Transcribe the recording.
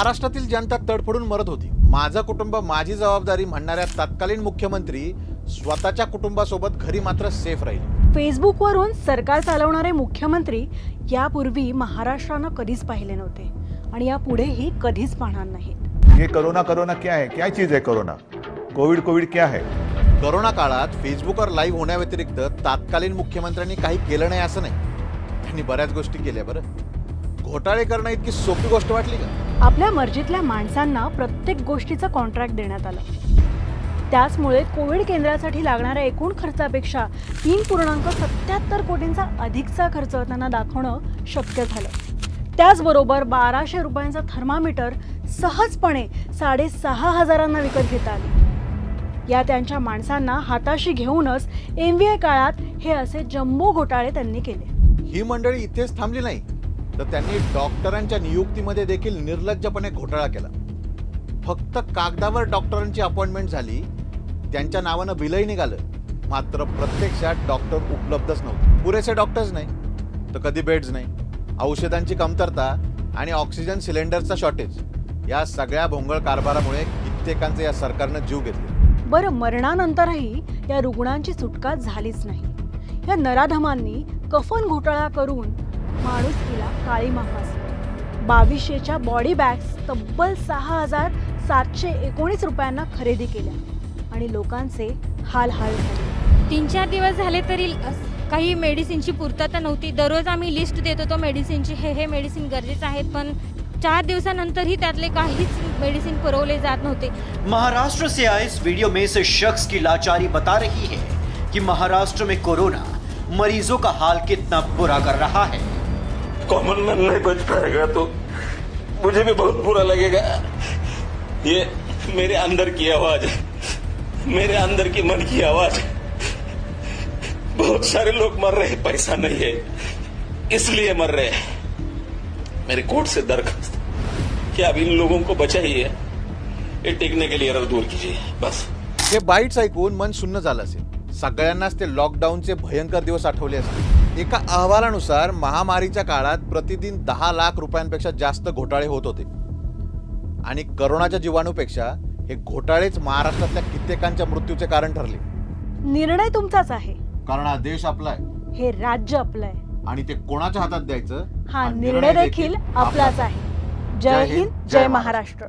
महाराष्ट्रातील जनता तडफडून मरत होती. माझं कुटुंब माझी जबाबदारी म्हणणाऱ्या तत्कालीन मुख्यमंत्री स्वतःच्या कुटुंबासोबत घरी मात्र सेफ राहील. फेसबुकवरून सरकार चालवणारे मुख्यमंत्री यापूर्वी महाराष्ट्रानं कधीच पाहिले नव्हते आणि यापुढेही कधीच पाहणार नाहीत. ये कोरोना कोरोना क्या है? क्या चीज है कोरोना? कोविड कोविड क्या है? करोना काळात फेसबुकवर लाईव्ह होण्याव्यतिरिक्त तात्कालीन मुख्यमंत्र्यांनी काही केलं नाही असं नाही. त्यांनी बऱ्याच गोष्टी केल्या बरं. घोटाळे करणं इतकी सोपी गोष्ट वाटली का? आपल्या मर्जीतल्या माणसांना प्रत्येक गोष्टीचं कॉन्ट्रॅक्ट देण्यात आलं. त्याचमुळे कोविड केंद्रासाठी लागणाऱ्या एकूण खर्चापेक्षा तीन पूर्णांक सत्याहत्तर कोटींचा अधिकचा खर्च त्यांना दाखवणं शक्य झालं. त्याचबरोबर बाराशे रुपयांचा थर्मामीटर सहजपणे साडेसहा हजारांना विकत घेता आले. या त्यांच्या माणसांना हाताशी घेऊनच एम व्ही काळात हे असे जम्बो घोटाळे त्यांनी केले. ही मंडळी इथेच थांबली नाही. तर त्यांनी डॉक्टरांच्या नियुक्तीमध्ये देखील निर्लज्जपणे घोटाळा केला. फक्त कागदावर डॉक्टरांची अपॉइंटमेंट झाली त्यांच्या नावानं बिलही निघालं. मात्र प्रत्यक्षात डॉक्टर उपलब्धच नव्हते. पुरेसे डॉक्टर्स नाही तर कधी बेड्स नाही औषधांची कमतरता आणि ऑक्सिजन सिलेंडरचा शॉर्टेज या सगळ्या भोंगळ कारभारामुळे कित्येकांचे या सरकारनं जीव घेतले. बरं मरणानंतरही या रुग्णांची सुटका झालीच नाही. या नराधमांनी कफन घोटाळा करून माणुसकीला काळीमा फासली बावीसशेच्या बॉडी बॅग्स तब्बल सहा हजार सातशे एकोणीस रुपयांना खरेदी केल्या आणि लोकांचे हाल हाल झाले. तीन चार दिवस झाले तरी काही मेडिसिनची पूर्तता नव्हती. दररोज आम्ही लिस्ट देत होतो मेडिसिनची हे हे मेडिसिन गरजेचे आहेत पण चार दिवसानंतरही त्यातले काहीच मेडिसिन पुरवले जात नव्हते. महाराष्ट्र से आए इस वीडियो में इस शख्स की लाचारी बता रही है कि महाराष्ट्र में कोरोना मरीजों का हाल कितना बुरा कर रहा है। कॉमन मैन नहीं बच पाएगा तो मुझे भी बहुत बुरा लगेगा. ये मेरे अंदर की आवाज मेरे अंदर की मन की आवाज बहुत सारे लोग मर रहे हैं पैसा नहीं है. इसलिए मर रहे हैं. मेरी कोर्ट से दरखास्त. कि अब इन लोगों को बचाइए ये टेकने के लिए रख दूर कीजिए बस. हे बाईट्स ऐकून मन सुन्न झालं असेल. सगळ्यांनाच ते लॉकडाऊनचे भयंकर दिवस आठवले असतील. एका अहवालानुसार महामारीच्या काळात प्रतिदिन दहा लाख रुपयांपेक्षा जास्त घोटाळे होत होते. आणि करोनाच्या जीवाणूपेक्षा हे घोटाळेच महाराष्ट्रातल्या कित्येकांच्या मृत्यूचे कारण ठरले. निर्णय तुमचाच आहे. कारण हा देश आपला आहे. हे राज्य आपलं आहे. आणि ते कोणाच्या हातात द्यायचं? हा निर्णय देखील आपलाच आहे. जय हिंद जय महाराष्ट्र.